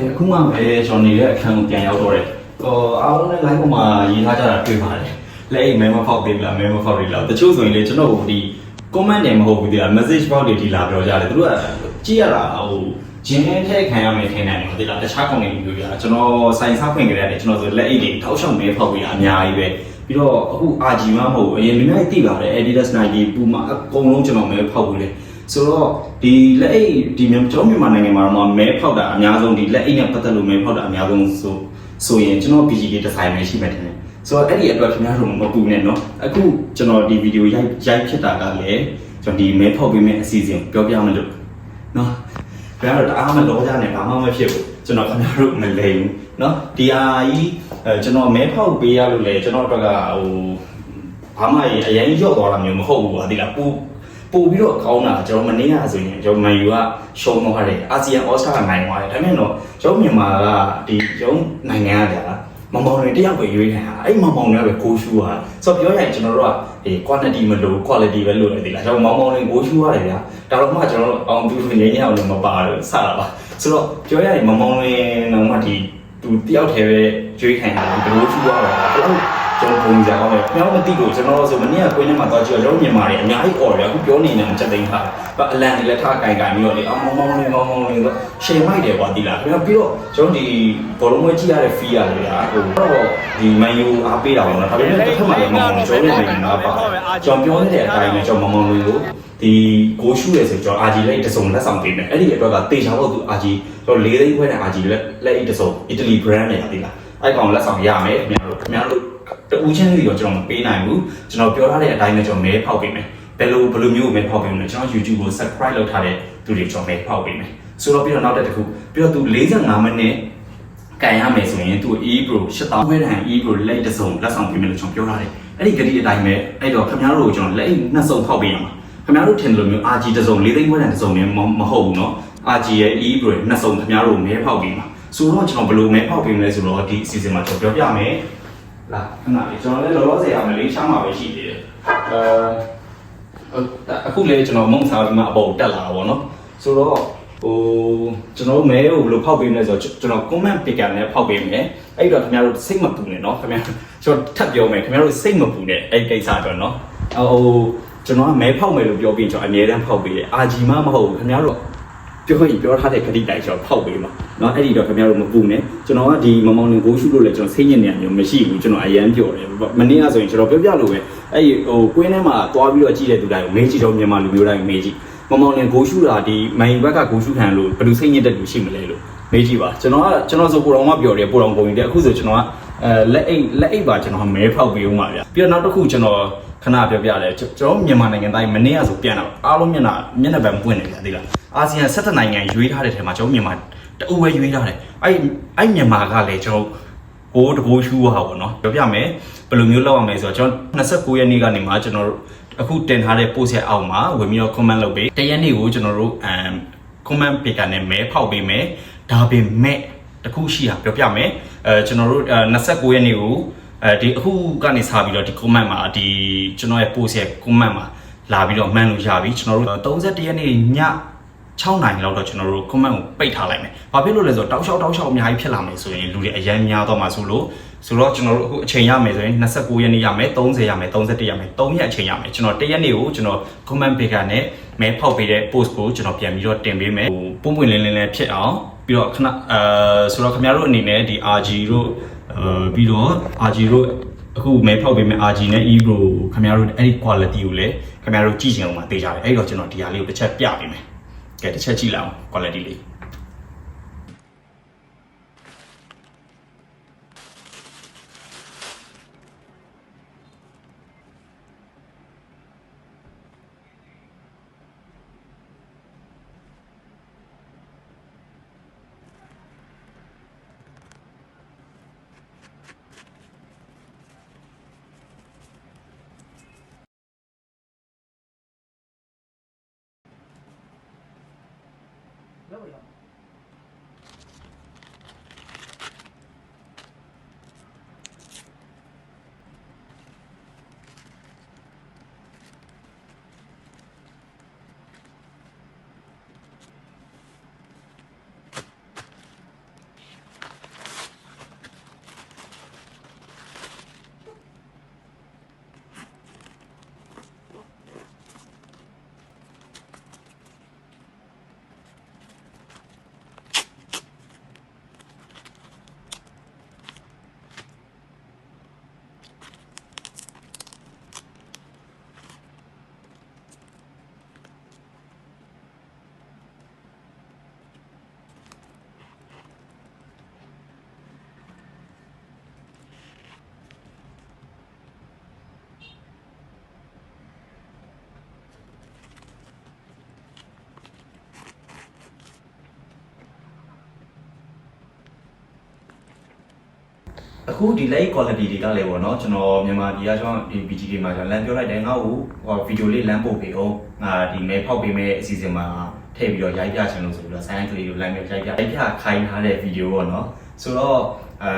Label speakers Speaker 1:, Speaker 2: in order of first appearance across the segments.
Speaker 1: ကဲအခုမှပဲကျွန်တော်နေတဲ့အခန်းကိုပြန်ရောက်တော့တယ်ဟိုအားလုံးနဲ့ live ပေါ်မှာရေးထားကြတာတွေ့ပါတယ်လက်အိတ်မဲမဖောက်သေးဘူးလားမဲမဖောက်သေးလားတချို့ဆိုရင်လေကျွန်တော်ဒီ comment တွေမဟုတ်ဘူးဒီက message box တွေဒီလာပြောကြတယ်သူတို့ကကြည့်ရတာဟိုဂျင်းထဲခံရမယ်ထင်တယ်နော်ဒီလားတခြားကောင်တွေမျိုးပြကျွန်တော်စိုင်စားခွင့်ကြရတယ်ကျွန်တော်ဆိုလက်အိတ်တွေထောက်ချောင်းမဲဖောက်ပြီးအများကြီးပဲပြီးတော့အခု RG မမဟုတ်ဘူးအရင်မိမိုက်သိပါတယ် Adidas Nike Puma အကုန်လုံးကျွန်တော်မဲဖောက်ပြီးလေ ဆိုတော့ဒီလက်အိတ်ဒီမြန်မာကျွန်တော်မြန်မာနိုင်ငံမှာတော့မဲဖောက်တာအများဆုံးဒီလက်အိတ်နဲ့ပတ်သက်လို့မဲဖောက်တာအများဆုံးဆိုဆိုရင်ကျွန်တော် BGK ဒီဇိုင်ပဲရှိမှတယ်ဆိုတော့အဲ့ဒီအတွက်ခင်ဗျားတို့မပူနဲ့เนาะအခုကျွန်တော်ဒီဗီဒီယိုရိုက်ရိုက်ဖြစ်တာကလည်းကျွန်တော်ဒီမဲဖောက်ပေးမယ့်အစီအစဉ်ပြောပြမယ်လို့เนาะခင်ဗျားတို့တအားမလောကြနဲ့ဘာမှမဖြစ်ဘူးကျွန်တော်ခင်ဗျားတို့မလိမ်ဘူးเนาะဒီဟာကြီးအဲကျွန်တော်မဲဖောက်ပေးရလို့လေကျွန်တော်အတွက်ကဟိုဘာမှအရင်ရော့သွားတာမျိုးမဟုတ်ဘူးပါဒီလားပူ ပို့ပြီးတော့ကောင်းတာကျွန်တော်မနေ့ကဆိုရင်ကျွန်တော်မန်ယူကရှုံးသွားတယ်အာဆီယံဩစတြေးလျနိုင်သွားတယ်ဒါပေမဲ့တော့ကျွန်တော်မြန်မာကဒီကျွန်တော်နိုင်ငံကကြာမမောင်တွေတယောက်ပဲရွေးခံရတာအဲ့မမောင်တွေကပဲကိုရှူတာဆိုတော့ပြောရရင်ကျွန်တော်တို့ကဒီ quantity မလို့ quality ပဲလို့လေဒီလားကျွန်တော်မောင်မောင်တွေကိုရှူရတယ်ဗျာဒါတော့မှကျွန်တော်တို့အောင်သူငင်းရအောင်လည်းမပါလို့စတာပါဆိုတော့ပြောရရင်မမောင်တွေတော့မှဒီသူတယောက်တည်းပဲရွေးခံရတာဒီလိုရှူရတာအဲ့လို ကျွန်တော်ပုံစံအောင်လေကျွန်တော်မသိလို့ကျွန်တော်ဆိုမနေ့ကကိုင်းထဲမှာသွားကြည့်တော့ကျွန်တော်မြန်မာတွေအများကြီး order အခုပြောနေတယ်မချက်သိမ်းထားဘာအလန်တွေလည်းထားကင်ကင်ပြီးတော့လေအမောင်မောင်လေးမောင်မောင်လေးဆိုရှယ်မိုက်တယ်ကွာဒီလားပြီးတော့ပြီးတော့ကျွန်တော်ဒီဘောလုံးမွေးကြည့်ရတဲ့ fee ရတယ်ဗျာဟိုတော့ဒီ menu အားပေးတာပေါ့နော်ဒါပေမဲ့တစ်ခါမှလည်းမောင်မောင်ကျွန်တော်လည်းမပါကျွန်တော်ပြောနေတဲ့အတိုင်းပဲကျွန်တော်မောင်မောင်လေးကိုဒီကိုရှူရဲဆိုကျွန်တော် RG လက်တစုံလက်ဆောင်ပေးမယ်အဲ့ဒီအတွက်ကတေချာဖို့သူ RG ကျွန်တော်၄သိန်းခွဲနဲ့ RG လက်လက်တစုံ Italy brand နဲ့ရသေးလားအဲ့ကောင်လက်ဆောင်ရမယ်ခင်ဗျားတို့ခင်ဗျားတို့ တူချင်းစီတော့ကျွန်တော်မပေးနိုင်ဘူးကျွန်တော်ပြောထားတဲ့အတိုင်းပဲကျွန်တော်မဲဖောက်ပေးမယ်ဘယ်လိုဘယ်လိုမျိုးမဲဖောက်ပေးမလဲကျွန်တော် YouTube ကို subscribe လုပ်ထားတဲ့သူတွေကျွန်တော်မဲဖောက်ပေးမယ်ဆိုတော့ပြီးတော့နောက်တစ်ခုပြီးတော့သူ45မိနစ်ကန်ရမယ်ဆိုရင်သူ e-pro 8000ခွဲတန် e-pro လက်တစ်စုံလက်ဆောင်ပေးမယ်လို့ကျွန်တော်ပြောထားတယ်အဲ့ဒီဂတိအတိုင်းပဲအဲ့တော့ခင်ဗျားတို့ကိုကျွန်တော်လက်အိတ်နှစ်စုံဖောက်ပေးရမှာခင်ဗျားတို့ထင်တယ်လို့မျိုး RG တစ်စုံ၄သိန်းခွဲတန်တစ်စုံနဲ့မဟုတ်ဘူးเนาะ RG ရဲ့ e-pro နှစ်စုံခင်ဗျားတို့မဲဖောက်ပေးမှာဆိုတော့ကျွန်တော်ဘယ်လိုမဲဖောက်ပေးမလဲဆိုတော့ဒီအစီအစဉ်မှာကျွန်တော်ပြောပြမယ် လာခဏလေးကျွန်တော်လည်းလောလောဆယ်အမလေးရှားမှာပဲရှိသေးတယ်အဲအခုလေကျွန်တော်မုံစားပြီးမှအပေါ်တက်လာတာပေါ့နော်ဆိုတော့ဟိုကျွန်တော်မဲကိုဘယ်လိုဖောက်ပေးမလဲဆိုတော့ကျွန်တော် comment picker နဲ့ဖောက်ပေးမယ်အဲ့တော့ခင်ဗျားတို့စိတ်မပူနဲ့နော်ခင်ဗျားကျွန်တော်ထပ်ပြောမယ်ခင်ဗျားတို့စိတ်မပူနဲ့အဲ့ကိစ္စတော့နော်ဟိုကျွန်တော်ကမဲဖောက်မယ်လို့ပြောပြီးကျွန်တော်အမြဲတမ်းဖောက်ပေးတယ်အာဂျီမမဟုတ်ဘူးခင်ဗျားတို့ ပြောရင်ပြောထားတဲ့ခတိတိုင်းကျွန်တော်ဖောက်ပေးမှာเนาะအဲ့ဒီတော့ခင်ဗျားတို့မပူနဲ့ကျွန်တော်ကဒီမမောင်နေဘိုးရှုလို့လည်းကျွန်တော်စိတ်ညစ်နေရမျိုးမရှိဘူးကျွန်တော်အရန်ပြောတယ်မနေ့ကဆိုရင်ကျွန်တော်ပြောပြလို့ပဲအဲ့ဒီဟိုကွင်းထဲမှာသွားပြီးတော့ကြည့်တဲ့သူတိုင်းကိုမေးကြည့်တော့မြန်မာလူမျိုးတိုင်းမေးကြည့်မမောင်နေဘိုးရှုတာဒီမိုင်ဘက်ကဘိုးရှုခံလို့ဘယ်လိုစိတ်ညစ်တဲ့လူရှိမလဲလို့မေးကြည့်ပါကျွန်တော်ကကျွန်တော်ဆိုကိုတော်မှပြောတယ်ကိုတော်ပုံရင်တဲ့အခုဆိုကျွန်တော်က အဲလက်အိတ်လက်အိတ်ပါကျွန်တော်မဲဖောက်ပေးဦးမှာဗျပြီးတော့နောက်တစ်ခုကျွန်တော်ခဏပြောပြတယ်ကျွန်တော်မြန်မာနိုင်ငံတိုင်းမနေ့ကဆိုပြန်တော့အားလုံးမျက်နှာမျက်နှာပံပွင့်နေကြသေးလားအာဆီယံ17နိုင်ငံရွေးထားတဲ့ထဲမှာကျွန်တော်မြန်မာတူဝဲရွေးထားတယ်အဲ့အဲ့မြန်မာကလည်းကျွန်တော်ဟိုးတဘိုးရှူးဟာပေါ့နော်ပြောပြမယ်ဘယ်လိုမျိုးလောက်ရမလဲဆိုတော့ကျွန်တော်29ရက်နေ့ကနေမှကျွန်တော်အခုတင်ထားတဲ့ post ရဲ့အောက်မှာဝင်ပြီးတော့ comment လုပ်ပေးတရက်နေ့ကိုကျွန်တော်တို့အမ် comment picker နဲ့မဲဖောက်ပေးမယ်ဒါပေမဲ့ တခုရှိတာပြောပြမယ်အဲကျွန်တော်တို့29ရက်နေ့ကိုအဲဒီအခုကနေစပြီးတော့ဒီ comment မှာဒီကျွန်တော်ရဲ့ post ရဲ့ comment မှာလာပြီးတော့မှန်းလို့ရပြီကျွန်တော်တို့31ရက်နေ့ည6နိုင်လောက်တော့ကျွန်တော်တို့ comment ကိုပိတ်ထားလိုက်မယ်။ဘာဖြစ်လို့လဲဆိုတော့တောက်လျှောက်တောက်လျှောက်အများကြီးဖြစ်လာမယ်ဆိုရင်လူတွေအရန်များတော့မှာဆိုလို့ဆိုတော့ကျွန်တော်တို့အခုအချိန်ရမယ်ဆိုရင်29ရက်နေ့ရမယ်30ရမယ်31ရမယ်3ရက်အချိန်ရမယ်ကျွန်တော်1ရက်နေ့ကိုကျွန်တော် comment picker နဲ့မဲဖောက်ပေးတဲ့ post ကိုကျွန်တော်ပြန်ပြီးတော့တင်ပေးမယ်။ဟိုပုံပွင့်လင်းလင်းလေးဖြစ်အောင် ပြီးတော့ခဏအဲဆိုတော့ခင်ဗျားတို့အနေနဲ့ဒီ RG တို့အဲပြီးတော့ RG တို့အခုမဲဖောက်ပေးမယ် RG နဲ့ Ebro ခင်ဗျားတို့အဲ့ဒီ quality ကိုလည်းခင်ဗျားတို့ကြည့်ချင်အောင်မသေးကြတယ်အဲ့တော့ကျွန်တော်ဒီဟာလေးကိုတစ်ချက်ပြပေးမယ်ကဲတစ်ချက်ကြည့်လိုက်အောင် quality လေး အခုဒီ light quality တွေကလည်းပေါ့နော်ကျွန်တော်မြန်မာပြည်ကကျွန်တော်ဒီ BGK မှာကျွန်တော်လမ်းပြောလိုက်တယ်ငါ့ကိုဟိုဗီဒီယိုလေးလမ်းပို့ပေးအောင်ငါဒီမဲဖောက်ပေးမဲ့အစီအစဉ်မှာထည့်ပြီးတော့ရိုက်ပြချင်လို့ဆိုပြီးတော့ sign ကလေးကိုလမ်းပြောရိုက်ပြရိုက်ပြခိုင်းထားတဲ့ဗီဒီယိုပေါ့နော်ဆိုတော့အဲ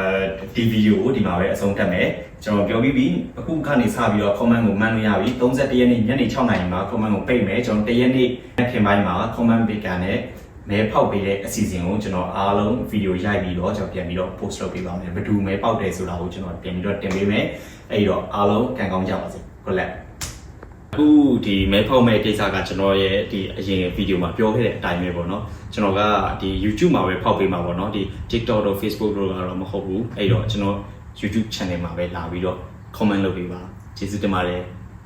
Speaker 1: ဒီဗီဒီယိုကိုဒီမှာပဲအဆုံးသတ်မယ်ကျွန်တော်ပြောပြီးပြီအခုကနေစပြီးတော့ comment ကိုမှန်းလို့ရပြီ31ရက်နေ့ညနေ6နာရီမှာ comment ကိုပိတ်မယ်ကျွန်တော်1ရက်နေ့ခင်ပိုင်းမှာ comment ပေးကန်နဲ့ မဲဖောက်ပေးတဲ့အစီအစဉ်ကိုကျွန်တော်အားလုံးဗီဒီယိုရိုက်ပြီးတော့ကျွန်တော်ပြန်ပြီးတော့ post လုပ်ပေးပါမယ်ဘယ်သူမဲပေါက်တယ်ဆိုတာကိုကျွန်တော်ပြန်ပြီးတော့တင်ပေးမယ်အဲ့တော့အားလုံးကံကောင်းကြပါစေ good luck အခုဒီမဲဖောက်မဲ့ကိစ္စကကျွန်တော်ရဲ့ဒီအရင်ဗီဒီယိုမှာပြောခဲ့တဲ့အတိုင်းပဲပေါ့နော်ကျွန်တော်ကဒီ YouTube မှာပဲဖောက်ပေးမှာပေါ့နော်ဒီ TikTok တို့ Facebook တို့ကတော့မဟုတ်ဘူးအဲ့တော့ကျွန်တော် YouTube channel မှာပဲလာပြီးတော့ comment လုပ်ပေးပါကျေးဇူးတင်ပါတယ်